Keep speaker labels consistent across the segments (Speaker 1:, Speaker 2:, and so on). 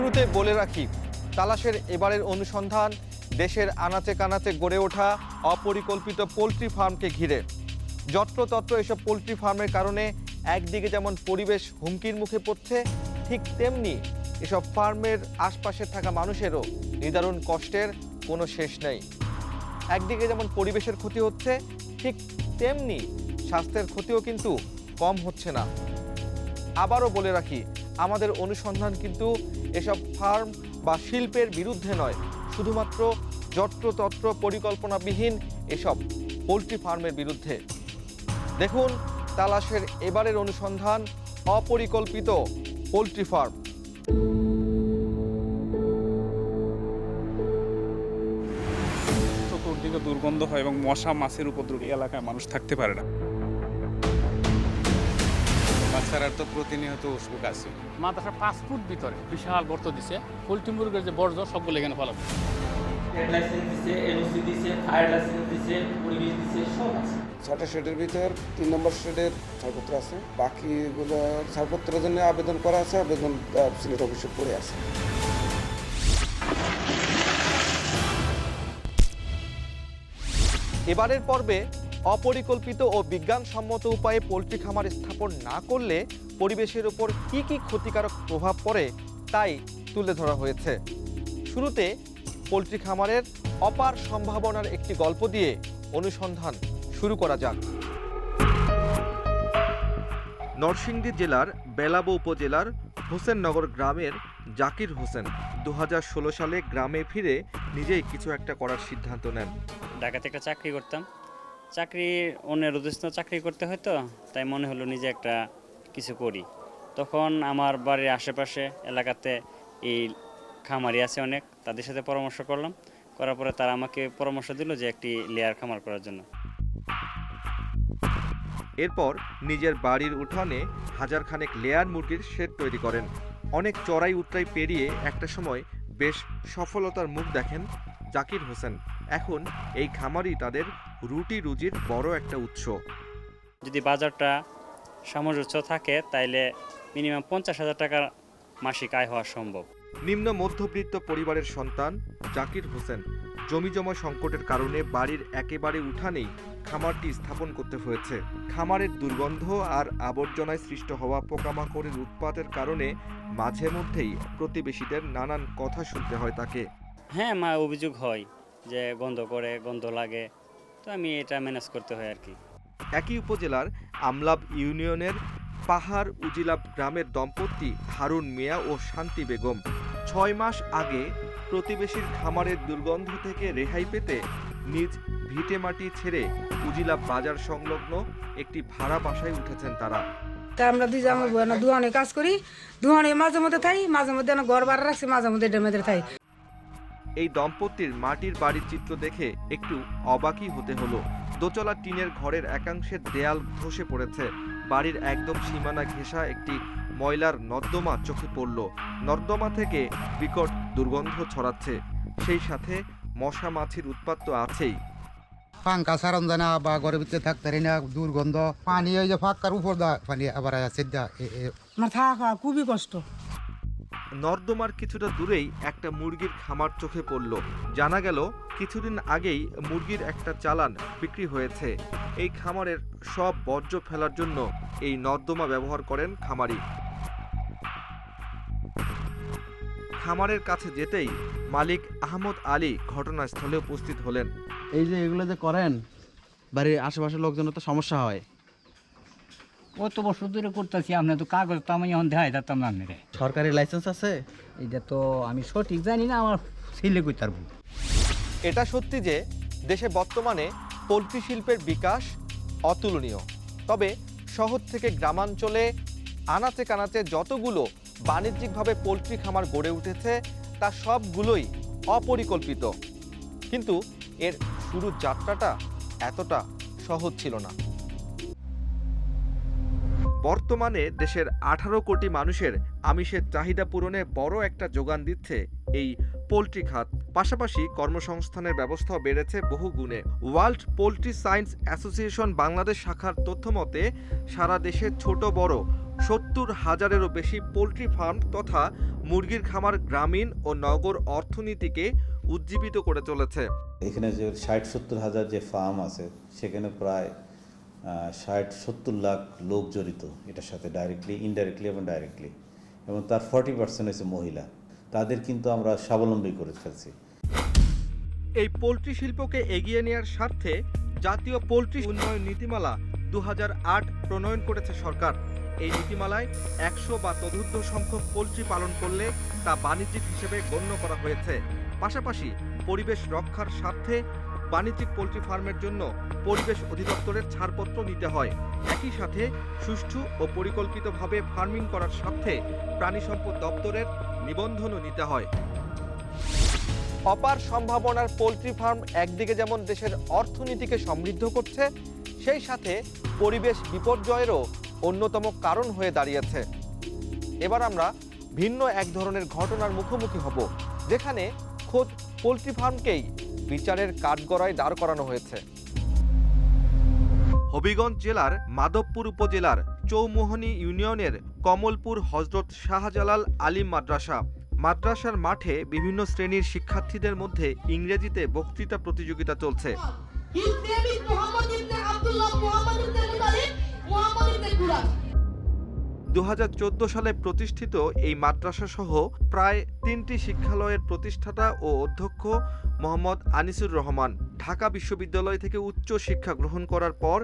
Speaker 1: শুরুতে বলে রাখি, তালাশের এবারের অনুসন্ধান দেশের আনাচে কানাচে গড়ে ওঠা অপরিকল্পিত পোলট্রি ফার্মকে ঘিরে। যত্রতত্র এসব পোলট্রি ফার্মের কারণে একদিকে যেমন পরিবেশ হুমকির মুখে পড়ছে, ঠিক তেমনি এসব ফার্মের আশপাশে থাকা মানুষেরও নিদারুণ কষ্টের কোনো শেষ নেই। একদিকে যেমন পরিবেশের ক্ষতি হচ্ছে, ঠিক তেমনি স্বাস্থ্যের ক্ষতিও কিন্তু কম হচ্ছে না। আবারও বলে রাখি আমাদের অনুসন্ধান কিন্তু এসব ফার্ম বা শিল্পের বিরুদ্ধে নয়। শুধুমাত্র যত্রতত্র পরিকল্পনাবিহীন এসব পোলট্রি ফার্মের বিরুদ্ধে। দেখুন, তালাশের এবারের অনুসন্ধান, অপরিকল্পিত পোলট্রি ফার্ম।
Speaker 2: চতুর্দিকে দুর্গন্ধ হয় এবং মশা, মাছের উপদ্রব এলাকায় মানুষ থাকতে পারে না।
Speaker 3: বাচ্চারা তো প্রতিনিয়ত অসুখ আছে।
Speaker 4: মাদ্রাসার পাঁচ ফুট ভিতরে বিশাল গর্ত দিছে পোলট্রি মুরগের যে বর্জ্য সবগুলো এখানে ফলাবে
Speaker 5: লাইসেন্স দিছে এনওসি দিছে ফায়ার লাইসেন্স দিছে পরিবেশ দিছে সব আছে।
Speaker 6: ছটা শেডের ভিতর তিন নম্বর শেডের ছাড়পত্র আছে। বাকিগুলো ছাড়পত্রের জন্য আবেদন করা আছে আবেদন সিলেট অফিসে পড়ে আছে।
Speaker 1: এবারের পর্বে অপরিকল্পিত ও বিজ্ঞানসম্মত উপায়ে পোলট্রি খামার স্থাপন না করলে পরিবেশের উপর কি কি ক্ষতিকারক প্রভাব পড়ে তাই তুলে ধরা হয়েছে। শুরুতে পোলট্রি খামারের অপার সম্ভাবনার একটি গল্প দিয়ে অনুসন্ধান শুরু করা যাক। নরসিংদী জেলার বেলাবো উপজেলার হোসেননগর গ্রামের জাকির হোসেন দু হাজার ষোলো সালে গ্রামে ফিরে নিজেই কিছু একটা করার সিদ্ধান্ত নেন।
Speaker 7: ঢাকাতে একটা চাকরি করতাম। চাকরি, অন্যের উদ্দেশ্য চাকরি করতে হয় তো, তাই মনে হলো নিজে একটা কিছু করি। তখন আমার বাড়ির আশেপাশে এলাকাতে এই খামারি আছে অনেক, তাদের সাথে পরামর্শ করলাম। করার পরে তারা আমাকে পরামর্শ দিল যে একটি লেয়ার খামার করার জন্য।
Speaker 1: এরপর নিজের বাড়ির উঠানে হাজার খানেক লেয়ার মুরগির শেড তৈরি করেন। অনেক চড়াই উতরাই পেরিয়ে একটা সময় বেশ সফলতার মুখ দেখেন জাকির হোসেন। এখন এই খামারই তাদের রুটি রুজির বড় একটা উৎস।
Speaker 7: যদি বাজারটা সামঞ্জস্য থাকে তাইলে মিনিমাম পঞ্চাশ হাজার টাকার মাসিক আয় হওয়া সম্ভব।
Speaker 1: নিম্ন মধ্যবিত্ত পরিবারের সন্তান জাকির হোসেন জমিজমা সংকটের কারণে বাড়ির একেবারে উঠানেই খামারটি স্থাপন করতে হয়েছে। খামারের দুর্গন্ধ আর আবর্জনায় সৃষ্ট হওয়া পোকামাকড়ের উৎপাতের কারণে মাঝে মধ্যেই প্রতিবেশীদের নানান কথা শুনতে হয় তাকে।
Speaker 7: হ্যাঁ মা অভিযোগ হয় যে গন্ধ করে গন্ধ লাগে। তো আমি এটা ম্যানেজ করতে হয় আর কি
Speaker 1: একই উপজেলার আমলাব ইউনিয়নের পাহাড় উজিলাব গ্রামের দম্পতি হারুন মিয়া ও শান্তি বেগম ছয় মাস আগে প্রতিবেশীর খামারের দুর্গন্ধ থেকে রেহাই পেতে নিজ ভিটে মাটি ছেড়ে উজিলাব বাজার সংলগ্ন একটি ভাড়া বাসায় উঠেছেন তারা।
Speaker 8: তা আমরা দুই জামা দুহানে কাজ করি দুহানে মাঝে মধ্যে থাই মাঝে মধ্যে না ঘর বাড়া রাখছি মাঝে মধ্যে ডেমেদের থাই।
Speaker 1: এই দম্পতির মাটির বাড়ির চিত্র দেখে একটু অবাকই হতে হলো। দোতলা টিনের ঘরের একাংশের দেয়াল ধসে পড়েছে। বাড়ির একদম সীমানা ঘেঁষা একটি ময়লার নর্দমা চোখে পড়ল। নর্দমা থেকে বিকট দুর্গন্ধ ছড়াচ্ছে। সেই সাথে মশা মাছির উৎপাত তো আছেই।
Speaker 9: পাঙ্কা সারন জানা বা ঘরের ভিতরে থাকতে না দুর্গন্ধ। পানি ওই যে ফাঁকার উপর দা পানি আবার
Speaker 8: থাকা খুবই কষ্ট।
Speaker 1: নর্দমার কিছুটা দূরেই একটা মুরগির খামার চোখে পড়ল। জানা গেল, কিছুদিন আগেই মুরগির একটা চালান বিক্রি হয়েছে। এই খামারের সব বর্জ্য ফেলার জন্য এই নর্দমা ব্যবহার করেন খামারি। খামারের কাছে যেতেই মালিক আহমদ আলী ঘটনাস্থলে উপস্থিত হলেন।
Speaker 10: এই যে এগুলো যে করেন, বাড়ির আশেপাশের লোকজনের তো সমস্যা হয়।
Speaker 4: কত বছর ধরে করতেছি আপনি তো কাগজ তো আমি এখন দেখাই দিতাম না আপনারে
Speaker 10: সরকারি লাইসেন্স আছে?
Speaker 4: এটা তো আমি সঠিক জানি না আমার ছেলে কই তার
Speaker 1: এটা সত্যি যে দেশে বর্তমানে পোলট্রি শিল্পের বিকাশ অতুলনীয়। তবে শহর থেকে গ্রামাঞ্চলে আনাচে কানাচে যতগুলো বাণিজ্যিকভাবে পোলট্রি খামার গড়ে উঠেছে তা সবগুলোই অপরিকল্পিত। কিন্তু এর শুরুর যাত্রাটা এতটা সহজ ছিল না। বর্তমানে দেশের আঠারো কোটি মানুষের আমিষের চাহিদা পূরণে বড় একটা যোগান দিচ্ছে এই পোলট্রি খাত। পাশাপাশি কর্মসংস্থানের ব্যবস্থাও বেড়েছে বহু গুণে। World poultry science association Bangladesh শাখার তথ্য মতে, সারা দেশে ছোট, বড়, সত্তর হাজারেরও বেশি পোলট্রি ফার্ম তথা মুরগির খামার গ্রামীণ ও নগর অর্থনীতিকে উজ্জীবিত করে চলেছে।
Speaker 11: এখানে যে ষাট, সত্তর হাজার যে ফার্ম আছে, সেখানে প্রায় ষাট, সত্তর লাখ লোক জড়িত এটার সাথে ডাইরেক্টলি ইনডাইরেক্টলি এবং ডাইরেক্টলি এবং তার ফর্টি পার্সেন্ট হয়েছে মহিলা। তাদের কিন্তু আমরা স্বাবলম্বী করে ফেলছি।
Speaker 1: এই পোলট্রি শিল্পকে এগিয়ে নেওয়ার স্বার্থে জাতীয় পোলট্রি উন্নয়ন নীতিমালা দু হাজার আট প্রণয়ন করেছে সরকার। এই নীতিমালায় একশো বা তদুর্ধ সংখ্যক পোলট্রি পালন করলে তা বাণিজ্যিক হিসেবে গণ্য করা হয়েছে। পাশাপাশি পরিবেশ রক্ষার স্বার্থে বাণিজ্যিক পোলট্রি ফার্মের জন্য পরিবেশ অধিদপ্তরের ছাড়পত্র নিতে হয়। একই সাথে সুষ্ঠু ও পরিকল্পিতভাবে ফার্মিং করার স্বার্থে প্রাণী সম্পদ দপ্তরের নিবন্ধনও নিতে হয়। অপার সম্ভাবনার পোলট্রি ফার্ম একদিকে যেমন দেশের অর্থনীতিকে সমৃদ্ধ করছে, সেই সাথে পরিবেশ বিপর্যয়েরও অন্যতম কারণ হয়ে দাঁড়িয়েছে। এবার আমরা ভিন্ন এক ধরনের ঘটনার মুখোমুখি হব, যেখানে খোদ পোলট্রি ফার্মকেই বিচারের কাঠগড়ায় দাঁড় করানো হয়েছে। হবিগঞ্জ জেলার মাধবপুর উপজেলার চৌমোহনী ইউনিয়নের কমলপুর হজরত শাহজালাল আলিম মাদ্রাসা। মাদ্রাসার মাঠে বিভিন্ন শ্রেণির শিক্ষার্থীদের মধ্যে ইংরেজিতে বক্তৃতা প্রতিযোগিতা চলছে। দু হাজার চোদ্দ সালে প্রতিষ্ঠিত এই মাদ্রাসা সহ প্রায় তিনটি শিক্ষালয়ের প্রতিষ্ঠাতা ও অধ্যক্ষ মোহাম্মদ আনিসুর রহমান। ঢাকা বিশ্ববিদ্যালয় থেকে উচ্চ শিক্ষা গ্রহণ করার পর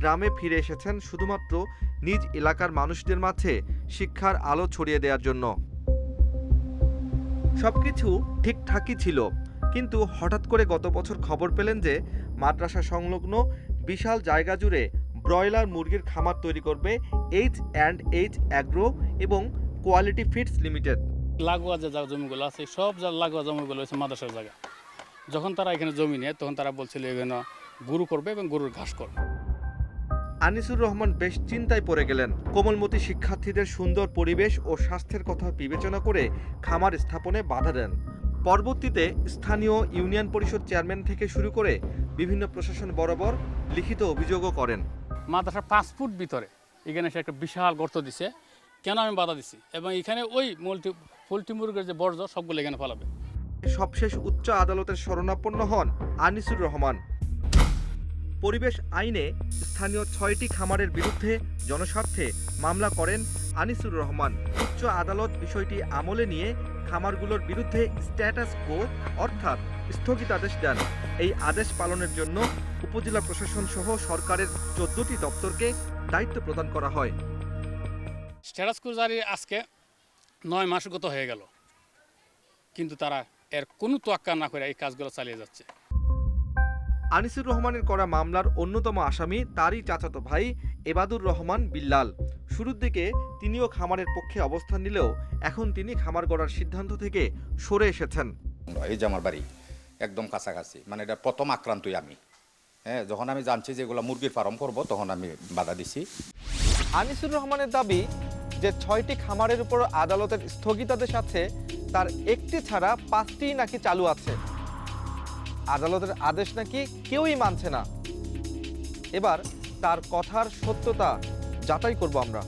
Speaker 1: গ্রামে ফিরে এসেছেন শুধুমাত্র নিজ এলাকার মানুষদের মাঝে শিক্ষার আলো ছড়িয়ে দেওয়ার জন্য। সবকিছু ঠিকঠাকই ছিল, কিন্তু হঠাৎ করে গত বছর খবর পেলেন যে মাদ্রাসা সংলগ্ন বিশাল জায়গা জুড়ে ব্রয়লার মুরগির খামার তৈরি করবে এইচ অ্যান্ড এইচ অ্যাগ্রো এবং কোয়ালিটি ফিডস লিমিটেড
Speaker 2: লাগোয়া যে যা জমিগুলো আছে সব যা লাগোয়া জমিগুলো হচ্ছে মাদ্রাসার জায়গা যখন তারা এখানে জমি নেয় তখন তারা বলছিল এখানে গরু করবে এবং গরুর ঘাস করবে।
Speaker 1: আনিসুর রহমান বেশ চিন্তায় পড়ে গেলেন। কোমলমতি শিক্ষার্থীদের সুন্দর পরিবেশ ও স্বাস্থ্যের কথা বিবেচনা করে খামার স্থাপনে বাধা দেন। পরবর্তীতে স্থানীয় ইউনিয়ন পরিষদ চেয়ারম্যান থেকে শুরু করে বিভিন্ন প্রশাসন বরাবর লিখিত অভিযোগও করেন।
Speaker 2: মাদ্রাসার পাঁচ ফুট ভিতরে। এখানে সে একটা বিশাল গর্ত দিছে। কেন আমি বাধা দিছি? এবং এখানে ওই মল্টি পোলট্রি মুরগের যে বর্জ্য, সবগুলো এখানে ফেলাবে।
Speaker 1: সবশেষ উচ্চ আদালতের শরণাপন্ন হন আনিসুর রহমান। পরিবেশ আইনে স্থানীয় ছয়টি খামারের বিরুদ্ধে জনস্বার্থে মামলা করেন আনিসুর রহমান। উচ্চ আদালত বিষয়টি আমলে নিয়ে খামারগুলোর বিরুদ্ধে স্ট্যাটাস কো, অর্থাৎ স্থগিতাদেশ দেন। এই আদেশ পালনের জন্য উপজেলা প্রশাসন সহ সরকারের চোদ্দটি দপ্তরকে দায়িত্ব প্রদান করা হয়।
Speaker 2: স্ট্যাটাস জারি আজকে নয় মাস গত হয়ে গেল। কিন্তু তারা এর কোনো তোয়াক্কা না করে এই কাজগুলো চালিয়ে যাচ্ছে।
Speaker 1: আনিসুর রহমানের করা মামলার অন্যতম আসামি তারই চাচাতো ভাই এবাদুর রহমান বিল্লাল। শুরুর দিকে তিনিও খামারের পক্ষে অবস্থান নিলেও এখন তিনি খামার গড়ার সিদ্ধান্ত থেকে সরে এসেছেন।
Speaker 3: এই যে আমার বাড়ি একদম কাছাকাছি। মানে এটা প্রথম আক্রান্তই আমি। হ্যাঁ যখন আমি জানছি যে এগুলো মুরগির ফার্ম করব, তখন আমি বাধা দিছি।
Speaker 1: আনিসুর রহমানের দাবি যে ছয়টি খামারের উপর আদালতের স্থগিতাদেশ আছে, তার একটি ছাড়া পাঁচটি নাকি চালু আছে। আদালতের আদেশ নাকি কেউই মানছে না। এবার তার কথার সত্যতা যাচাই করব আমরা।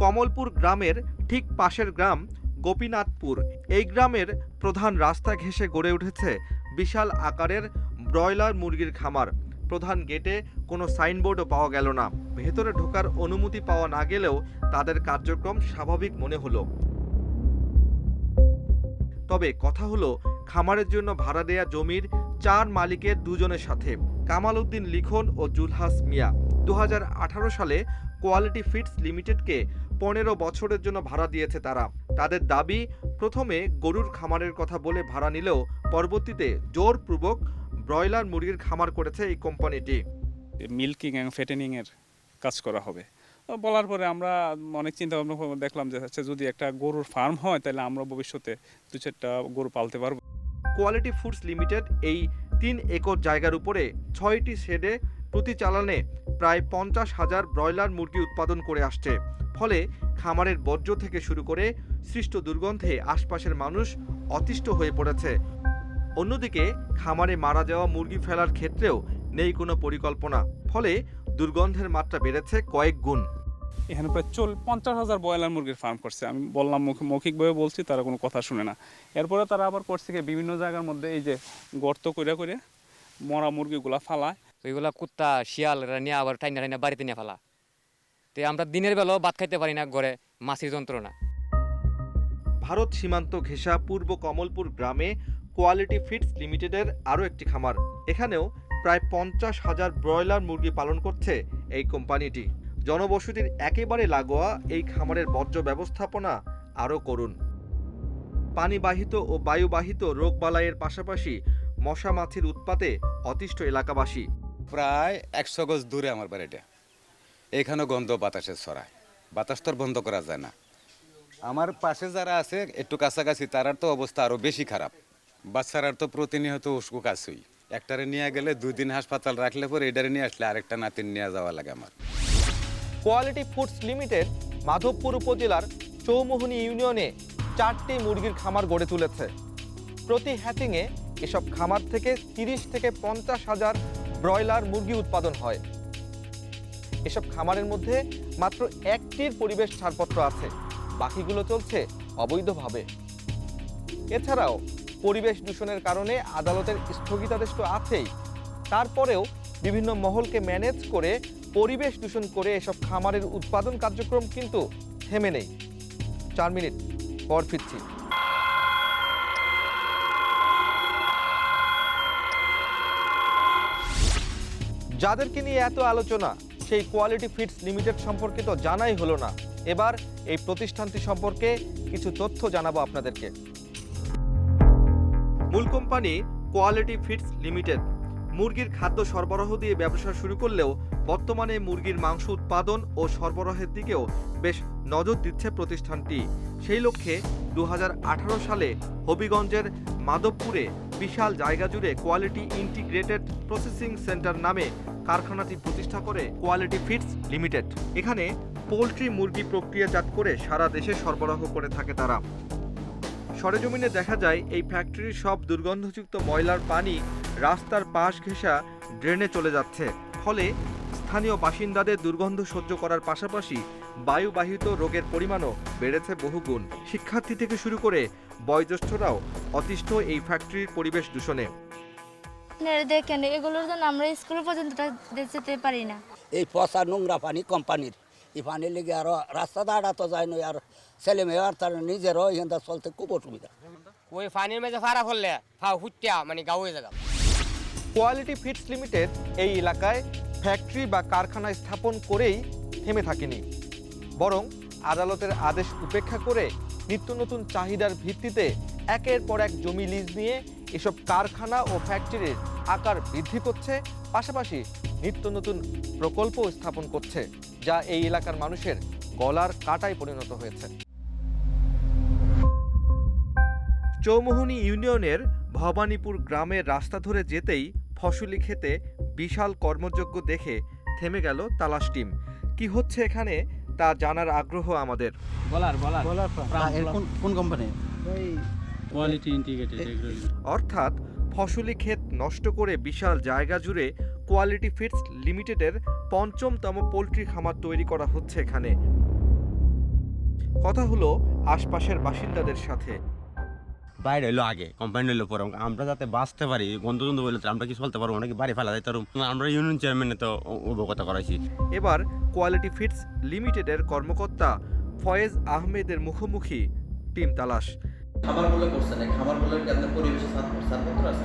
Speaker 1: কমলপুর গ্রামের ঠিক পাশের গ্রাম গোপীনাথপুর। এই গ্রামের প্রধান রাস্তা ঘেঁষে গড়ে উঠেছে বিশাল আকারের ব্রয়লার মুরগির খামার। প্রধান গেটে কোনো সাইনবোর্ডও পাওয়া গেল না। ভেতরে ঢোকার অনুমতি পাওয়া না গেলেও তাদের কার্যক্রম স্বাভাবিক মনে হলো। তবে কথা হলো, খামারের জন্য ভাড়া দেয়া জমির চার মালিকের দুজনের সাথে কামাল উদ্দিন লিখন ও জুলহাস মিয়া। দু হাজার আঠারো সালে কোয়ালিটি ফিটস লিমিটেডকে পনেরো বছরের জন্য ভাড়া দিয়েছে তারা। তাদের দাবি প্রথমে গরুর খামারের কথা বলে ভাড়া নিলেও পরবর্তীতে জোরপূর্বক ব্রয়লার মুরগির খামার করেছে এই কোম্পানিটি।
Speaker 2: মিল্কিং এবং ফেটেনিংয়ের কাজ করা হবে। বলার পরে আমরা অনেক চিন্তা ভাবনা দেখলাম যে আচ্ছা যদি একটা গরুর ফার্ম হয় তাহলে আমরা ভবিষ্যতে দু চারটা গরু পালতে পারব।
Speaker 1: কোয়ালিটি ফুডস লিমিটেড এই তিন একর জায়গার উপরে ছয়টি শেডে প্রতি চালানে প্রায় পঞ্চাশ হাজার ব্রয়লার মুরগি উৎপাদন করে আসছে। ফলে খামারের বর্জ্য থেকে শুরু করে সৃষ্ট দুর্গন্ধে আশপাশের মানুষ অতিষ্ঠ হয়ে পড়েছে। অন্যদিকে, খামারে মারা যাওয়া মুরগি ফেলার ক্ষেত্রেও নেই কোনো পরিকল্পনা। ফলে দুর্গন্ধের মাত্রা বেড়েছে কয়েক গুণ।
Speaker 2: এখানে প্রায় চল, পঞ্চাশ হাজার ব্রয়লার মুরগির ফার্ম করছে। আমি বললাম মৌখিক- মৌখিকভাবে বলছি, তারা কোনো কথা শুনে না। এরপরে তারা আবার করছে কি, বিভিন্ন জায়গার মধ্যে এই যে গর্ত করে করে মরা মুরগিগুলা ফালায়।
Speaker 12: ওইগুলা কুত্তা, শিয়াল, এরা নিয়ে আবার টাইনা টাইনা বাড়িতে নিয়ে ফেলা। তো আমরা দিনের বেলাও ভাত খাইতে পারি না, ঘরে মাছির যন্ত্রণা।
Speaker 1: ভারত সীমান্ত ঘেঁষা পূর্ব কমলপুর গ্রামে কোয়ালিটি ফিডস লিমিটেডের আরও একটি খামার। এখানেও প্রায় পঞ্চাশ হাজার ব্রয়লার মুরগি পালন করছে এই কোম্পানিটি। জনবসতির একেবারে লাগোয়া এই খামারের বর্জ্য ব্যবস্থাপনা আরও করুন। পানিবাহিত ও বায়ুবাহিত রোগবালাইয়ের পাশাপাশি মশা মাছির উৎপাতে অতিষ্ঠ এলাকাবাসী।
Speaker 13: প্রায় একশো গজ দূরে আমার বাড়িটা। এখানেও গন্ধ বাতাসে ছড়ায়। বাতাস তো বন্ধ করা যায় না। আমার পাশে যারা আছে, একটু কাছাকাছি, তারার তো অবস্থা আরও বেশি খারাপ। বাচ্চারার তো প্রতিনিয়ত উস্কু কাছুই একটারে নিয়ে গেলে দুই দিন হাসপাতাল রাখলে পরে এটারে নিয়ে আসলে আরেকটা নাতিন নিয়ে যাওয়া লাগে আমার।
Speaker 1: কোয়ালিটি ফুডস লিমিটেড, মাধবপুর উপজেলার চৌমোহনী ইউনিয়নে চারটি মুরগির খামার গড়ে তুলেছে। প্রতি হ্যাচিংয়ে এসব খামার থেকে তিরিশ থেকে পঞ্চাশ হাজার ব্রয়লার, মুরগি উৎপাদন হয়। এসব খামারের মধ্যে মাত্র একটির পরিবেশ ছাড়পত্র আছে। বাকিগুলো চলছে অবৈধভাবে। এছাড়াও পরিবেশ দূষণের কারণে আদালতের স্থগিতাদেশ তো আছেই। তারপরেও বিভিন্ন মহলকে ম্যানেজ করে পরিবেশ দূষণ করে এসব খামারের উৎপাদন কার্যক্রম কিন্তু থেমে নেই। চার মিনিট, পর ফিরছি। যাদেরকে নিয়ে এত আলোচনা, সেই কোয়ালিটি ফিডস লিমিটেড সম্পর্কে তো জানাই হলো না। এবার এই প্রতিষ্ঠানটি সম্পর্কে কিছু তথ্য জানাব আপনাদেরকে। মূল কোম্পানি কোয়ালিটি ফিডস লিমিটেড মুরগির খাদ্য সরবরাহ দিয়ে ব্যবসা শুরু করলেও বর্তমানে মুরগির মাংস উৎপাদন ও সরবরাহের দিকেও বেশ নজর দিচ্ছে প্রতিষ্ঠানটি। সেই লক্ষ্যে দু হাজার আঠারো সালে হবিগঞ্জের মাধবপুরে বিশাল জায়গা জুড়ে কোয়ালিটি ইন্টিগ্রেটেড প্রসেসিং সেন্টার নামে কারখানাটি প্রতিষ্ঠা করে কোয়ালিটি ফিডস লিমিটেড। এখানে পোলট্রি মুরগি প্রক্রিয়াজাত করে সারা দেশে সরবরাহ করে থাকে তারা। সরেজমিনে দেখা যায়, এই ফ্যাক্টরির সব দুর্গন্ধযুক্ত ময়লার পানি রাস্তার পাশ ঘেঁষা ড্রেনে চলে যাচ্ছে। ফলে স্থানীয় বাসিন্দাদের দুর্গন্ধ সহ্য করার পাশাপাশি বায়ুবাহিত রোগের পরিমাণও বেড়েছে বহুগুণ। শিক্ষার্থী থেকে শুরু করে বয়োজ্যেষ্ঠরাও অতিষ্ঠ এই ফ্যাক্টরির পরিবেশ দূষণে।
Speaker 14: আপনারা দেখেন এগুলোর জন্য আমরা স্কুল পর্যন্ত যেতে পারি না।
Speaker 15: এই পচা নোংরা পানি কোম্পানির। এই পানির লেগে আরও রাস্তা দাঁড়া তো যায় না আর ছেলে মেয়ে আর তার নিজেরও এখানটা চলতে খুব অসুবিধা।
Speaker 12: ওই পানির মেঝে ফাড়া করলে ফা হুট্টা মানে গাঁয়ে জায়গা
Speaker 1: কোয়ালিটি ফিডস লিমিটেড এই এলাকায় ফ্যাক্টরি বা কারখানা স্থাপন করেই থেমে থাকেনি। বরং আদালতের আদেশ উপেক্ষা করে নিত্য নতুন চাহিদার ভিত্তিতে একের পর এক জমি লিজ নিয়ে এসব কারখানা ও ফ্যাক্টরির আকার বৃদ্ধি করছে পাশাপাশি নিত্য নতুন প্রকল্প স্থাপন করছে যা এই এলাকার মানুষের গলার কাটায় পরিণত হয়েছে। চৌমোহনী ইউনিয়নের ভবানীপুর গ্রামের রাস্তা ধরে যেতেই ফসলি খেতে বিশাল কর্মযজ্ঞ দেখে থেমে গেল তালাশ টিম। কি হচ্ছে এখানে তা জানার আগ্রহ আমাদের।
Speaker 10: বলার বলার। কোন কোম্পানি
Speaker 5: কোয়ালিটি ইন্টিগ্রেটেড
Speaker 1: অর্থাৎ ফসলি ক্ষেত নষ্ট করে বিশাল জায়গা জুড়ে কোয়ালিটি ফিডস লিমিটেডের পঞ্চমতম পোলট্রি খামার তৈরি করা হচ্ছে এখানে। কথা হলো আশপাশের বাসিন্দাদের সাথে।
Speaker 16: বাইরে হইল আগে কোম্পানি হইল পরে। আমরা যাতে বাঁচতে পারি গন্ধ গন্ধ বলে আমরা কি চলতে পারব? নাকি বাড়ি ফেলা যায়? পারব আমরা ইউনিয়ন চেয়ারম্যানে তো অবগত করাইছি।
Speaker 1: এবার কোয়ালিটি ফিডস লিমিটেডের কর্মকর্তা ফয়েজ আহমেদের মুখোমুখি টিম তালাশ।
Speaker 5: খামারগুলো করছে না খামারগুলোর কি আপনার পরিবেশে ছাড়পত্র আছে?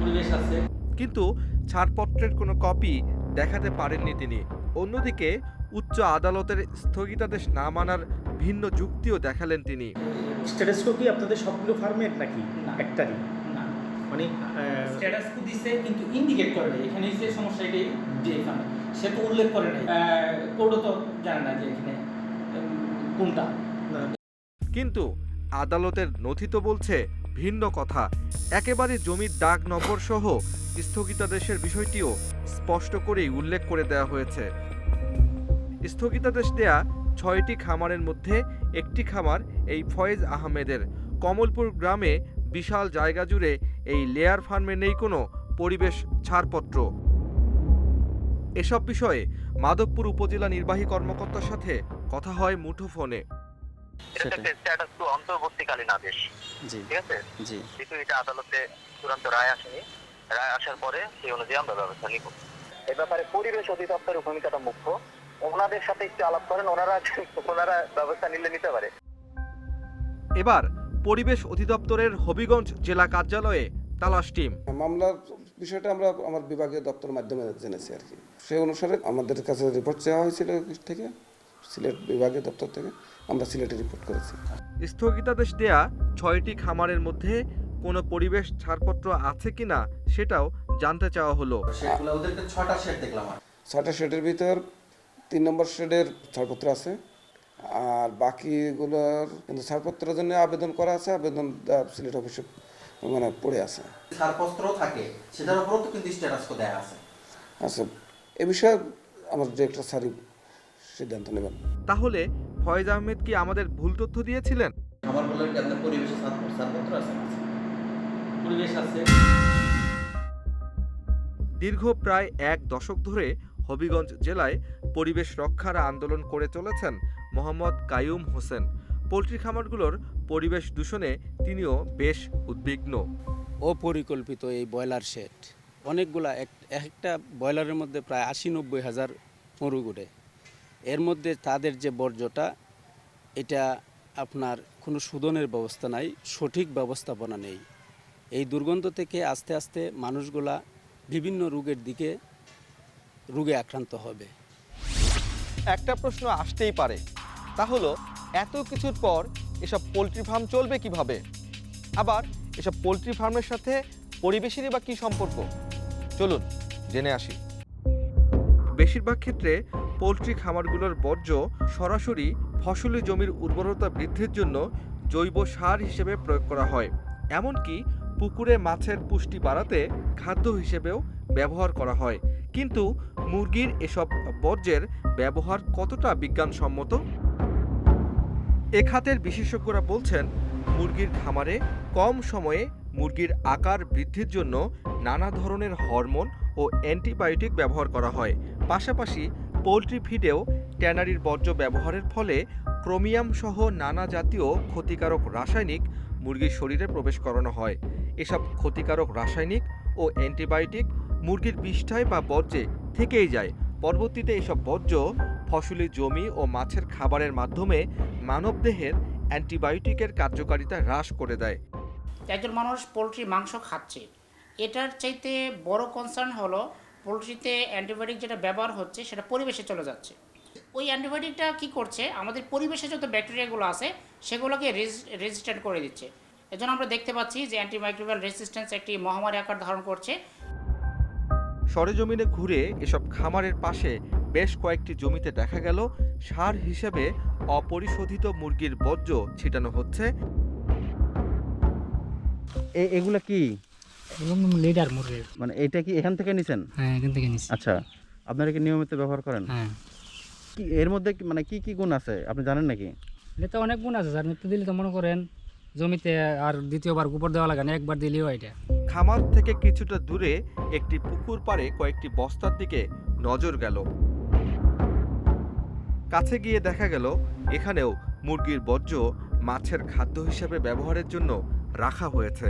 Speaker 5: পরিবেশ আছে।
Speaker 1: কিন্তু ছাড়পত্রের কোনো কপি দেখাতে পারেননি তিনি। অন্যদিকে উচ্চ আদালতের স্থগিতাদেশ না মানার ভিন্ন যুক্তিও দেখালেন তিনি।
Speaker 17: স্ট্যাটাসকো কি আপনাদের সবগুলো ফার্মের নাকি? একটারই? মানে
Speaker 5: স্ট্যাটাস কো দিছে কিন্তু ইন্ডিকেট করে নাই। এখানে যে সমস্যা এটাই যে এখানে সে তো উল্লেখ করে নাই। কোর্টও তো জানে না যে এখানে কোনটা।
Speaker 1: কিন্তু আদালতের নথি তো বলছে ভিন্ন কথা। একেবারে জমির দাগ নম্বর সহ স্থগিতাদেশের বিষয়টিও স্পষ্ট করেই উল্লেখ করে দেওয়া হয়েছে। স্থগিতাদেশ দেয়া ছয়টি খামারের মধ্যে একটি খামার এই ফয়েজ আহমেদের। কমলপুর গ্রামে বিশাল জায়গা জুড়ে এই লেয়ার ফার্মে নেই কোনো পরিবেশ ছাড়পত্র। এসব বিষয়ে মাধবপুর উপজেলা নির্বাহী কর্মকর্তার সাথে কথা হয় মুঠোফোনে।
Speaker 18: স্ট্যাটাস অন্তর্বর্তীকালীন আদেশ। ঠিক আছে? যেহেতু এটা আদালতে চূড়ান্ত রায় আসেনি। রায় আসার পরে সেই অনুযায়ী আমরা ব্যবস্থা নিব। এ ব্যাপারে পরিবেশ অধিদপ্তরের ভূমিকাটা মুখ্য। ওনাদের সাথে একটু আলাপ করেন ওনারা ওনারা ব্যবস্থা নিলে নিতে পারে।
Speaker 1: এবার পরিবেশ অধিদপ্তরের হবিগঞ্জ জেলা কার্যালয়ে তালাশ টিম।
Speaker 6: মামলার বিষয়টা আমরা আমার বিভাগীয় দপ্তরের মাধ্যমে জেনেছি আর কি। সেই অনুসারে আমাদের কাছে রিপোর্ট চাওয়া হয়েছিল থেকে সিলেট বিভাগীয় দপ্তর থেকে। আমরা সিলেটে রিপোর্ট করেছি।
Speaker 1: স্থগিতাদেশ দেয়া ছয়টি খামারের মধ্যে কোনো পরিবেশ ছাড়পত্র আছে কিনা সেটাও জানতে চাওয়া হলো।
Speaker 10: ছটা শেড দেখলাম
Speaker 6: ছয়টা শেডের ভিতর তিন নম্বর শেডের ছাড়পত্র আছে। আর বাকিগুলোর কিন্তু ছাড়পত্রের জন্য আবেদন করা আছে আবেদন সিলেট অফিসে মানে পড়ে আছে।
Speaker 10: ছাড়পত্র থাকে সেটার উপরও তো কিন্তু স্ট্যাটাস কো দেয়া আছে।
Speaker 6: আচ্ছা এ বিষয়ে আমার ডিরেক্টর স্যারই সিদ্ধান্ত নেবেন।
Speaker 1: তাহলে ফয়েজ আহমেদ কি আমাদের ভুল তথ্য দিয়েছিলেন?
Speaker 10: আমার বললেন কি আপনার পরিবেশে ছাড়পত্র আছে?
Speaker 5: পরিবেশ আছে।
Speaker 1: দীর্ঘ প্রায় এক দশক ধরে হবিগঞ্জ জেলায় পরিবেশ রক্ষার আন্দোলন করে চলেছেন মোহাম্মদ কাইয়ুম হোসেন। পোলট্রি খামারগুলোর পরিবেশ দূষণে তিনিও বেশ উদ্বিগ্ন।
Speaker 19: অপরিকল্পিত এই ব্রয়লার শেড অনেকগুলা এক একটা ব্রয়লারের মধ্যে প্রায় আশি নব্বই হাজার মরু উঠে। এর মধ্যে তাদের যে বর্জ্যটা এটা আপনার কোনো শোধনের ব্যবস্থা নাই সঠিক ব্যবস্থাপনা নেই। এই দুর্গন্ধ থেকে আস্তে আস্তে মানুষগুলা বিভিন্ন রোগের দিকে রোগে আক্রান্ত হবে।
Speaker 1: একটা প্রশ্ন আসতেই পারে তা হলো এত কিছুর পর এসব পোলট্রি ফার্ম চলবে কীভাবে? আবার এসব পোলট্রি ফার্মের সাথে পরিবেশেরই বা কী সম্পর্ক? চলুন জেনে আসি। বেশিরভাগ ক্ষেত্রে পোলট্রি খামারগুলোর বর্জ্য সরাসরি ফসলি জমির উর্বরতা বৃদ্ধির জন্য জৈব সার হিসেবে প্রয়োগ করা হয়। এমনকি পুকুরে মাছের পুষ্টি বাড়াতে খাদ্য হিসেবেও ব্যবহার করা হয়। কিন্তু মুরগির এসব বর্জ্যের ব্যবহার কতটা বিজ্ঞানসম্মত? এ খাতের বিশেষজ্ঞরা বলছেন, মুরগির খামারে কম সময়ে মুরগির আকার বৃদ্ধির জন্য নানা ধরনের হরমোন ও অ্যান্টিবায়োটিক ব্যবহার করা হয়। পাশাপাশি পোলট্রি ফিডেও ট্যানারির বর্জ্য ব্যবহারের ফলে ক্রোমিয়াম সহ নানা জাতীয় ক্ষতিকারক রাসায়নিক মুরগির শরীরে প্রবেশ করানো হয়। এসব ক্ষতিকারক রাসায়নিক ও অ্যান্টিবায়োটিক মুরগির বিষ্ঠায় বা বর্জ্যে থেকেই যায়। পরবর্তীতে এসব বর্জ্য ফসলি জমি ও মাছের খাবারের মাধ্যমে মানবদেহের অ্যান্টিবায়োটিকের কার্যকারিতা হ্রাস করে দেয়।
Speaker 20: একজন মানুষ পোলট্রি মাংস খাচ্ছে। এটার চাইতে বড় কনসার্ন হলো পোলট্রিতে অ্যান্টিবায়োটিক যেটা ব্যবহার হচ্ছে সেটা পরিবেশে চলে যাচ্ছে। ওই অ্যান্টিবায়োটিকটা কি করছে? আমাদের পরিবেশে যত ব্যাকটেরিয়াগুলো আছে সেগুলোকে রেজিস্ট্যান্ট করে দিচ্ছে। এজন্য আমরা দেখতে পাচ্ছি যে অ্যান্টিমাইক্রোবিয়াল রেজিস্ট্যান্স একটি মহামারী আকার ধারণ করছে।
Speaker 1: সরেজমিনে ঘুরে এসব খামারের পাশে বেশ কয়েকটি জমিতে দেখা গেল সার হিসেবে অপরিশোধিত মুরগির বর্জ্য ছিটানো হচ্ছে।
Speaker 10: এগুলা কি?
Speaker 4: লিডার মুরগির
Speaker 10: মানে এটা কি এখান থেকে নিছেন?
Speaker 4: হ্যাঁ এখান থেকে নিচ্ছি
Speaker 10: আচ্ছা আপনারা কি নিয়মিত ব্যবহার করেন?
Speaker 4: হ্যাঁ।
Speaker 10: কি এর মধ্যে কি- মানে কি কি গুণ আছে? আপনি জানেন নাকি?
Speaker 4: এটা অনেক গুণ আছে স্যার মৃত্যু দিলে তো মনে করেন জমিতে আর দ্বিতীয়বার গোবর দেওয়া লাগে না একবার দিলেও এটা।
Speaker 1: খামার থেকে কিছুটা দূরে একটি পুকুর পাড়ে কয়েকটি বস্তার দিকে নজর গেল। কাছে গিয়ে দেখা গেল এখানেও মুরগির বর্জ্য মাছের খাদ্য হিসেবে ব্যবহারের জন্য রাখা হয়েছে।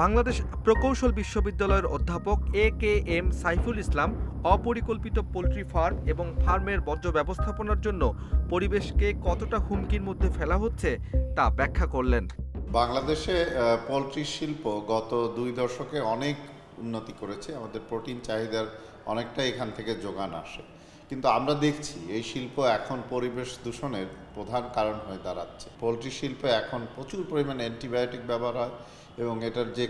Speaker 1: বাংলাদেশ প্রকৌশল বিশ্ববিদ্যালয়ের অধ্যাপক এ কে এম সাইফুল ইসলাম অপরিকল্পিত পোলট্রি ফার্ম এবং ফার্মের বর্জ্য ব্যবস্থাপনার জন্য পরিবেশকে কতটা হুমকির মধ্যে ফেলা হচ্ছে তা ব্যাখ্যা করলেন।
Speaker 21: বাংলাদেশে পোলট্রি শিল্প গত দুই দশকে অনেক উন্নতি করেছে। আমাদের প্রোটিন চাহিদার অনেকটা এখান থেকে যোগান আসে। কিন্তু আমরা দেখছি এই শিল্প এখন পরিবেশ দূষণের প্রধান কারণ হয়ে দাঁড়াচ্ছে। পোলট্রি শিল্পে এখন প্রচুর পরিমাণে অ্যান্টিবায়োটিক ব্যবহার হয়। এবং এটার যে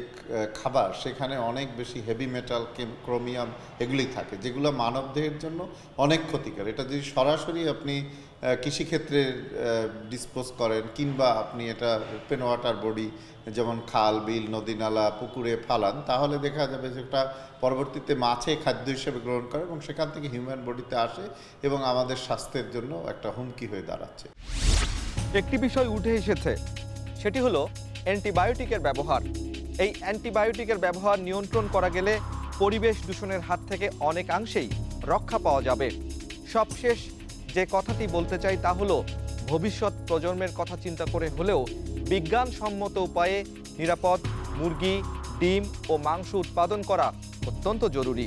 Speaker 21: খাবার, সেখানে অনেক বেশি হেভি মেটাল ক্রোমিয়াম এগুলি থাকে, যেগুলো মানবদেহের জন্য অনেক ক্ষতিকর। এটা যদি সরাসরি আপনি কৃষিক্ষেত্রে ডিসপোজ করেন, কিংবা আপনি এটা ওপেন ওয়াটার বডি যেমন খাল, বিল, নদী নালা, পুকুরে ফালান, তাহলে দেখা যাবে যে ওটা পরবর্তীতে মাছে খাদ্য হিসেবে গ্রহণ করে এবং সেখান থেকে হিউম্যান বডিতে আসে এবং আমাদের স্বাস্থ্যের জন্য একটা হুমকি হয়ে দাঁড়াচ্ছে।
Speaker 1: একটি বিষয় উঠে এসেছে সেটি হলো অ্যান্টিবায়োটিকের ব্যবহার। এই অ্যান্টিবায়োটিকের ব্যবহার নিয়ন্ত্রণ করা গেলে পরিবেশ দূষণের হাত থেকে অনেকাংশেই রক্ষা পাওয়া যাবে। সবশেষ যে কথাটি বলতে চাই তা হলো, ভবিষ্যৎ প্রজন্মের কথা চিন্তা করে হলেও বিজ্ঞানসম্মত উপায়ে নিরাপদ মুরগি, ডিম ও মাংস উৎপাদন করা অত্যন্ত জরুরি।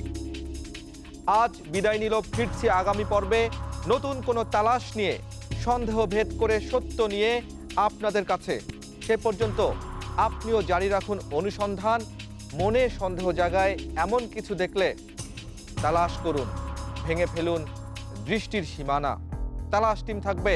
Speaker 1: আজ বিদায় নিল ফিরছি আগামী পর্বে নতুন কোনো তালাশ নিয়ে। সন্দেহ ভেদ করে সত্য নিয়ে আপনাদের কাছে সে পর্যন্ত আপনিও জারি রাখুন অনুসন্ধান, মনে সন্দেহ জাগায় এমন কিছু দেখলে তালাশ করুন, ভেঙে ফেলুন দৃষ্টির সীমানা। তালাশ টিম থাকবে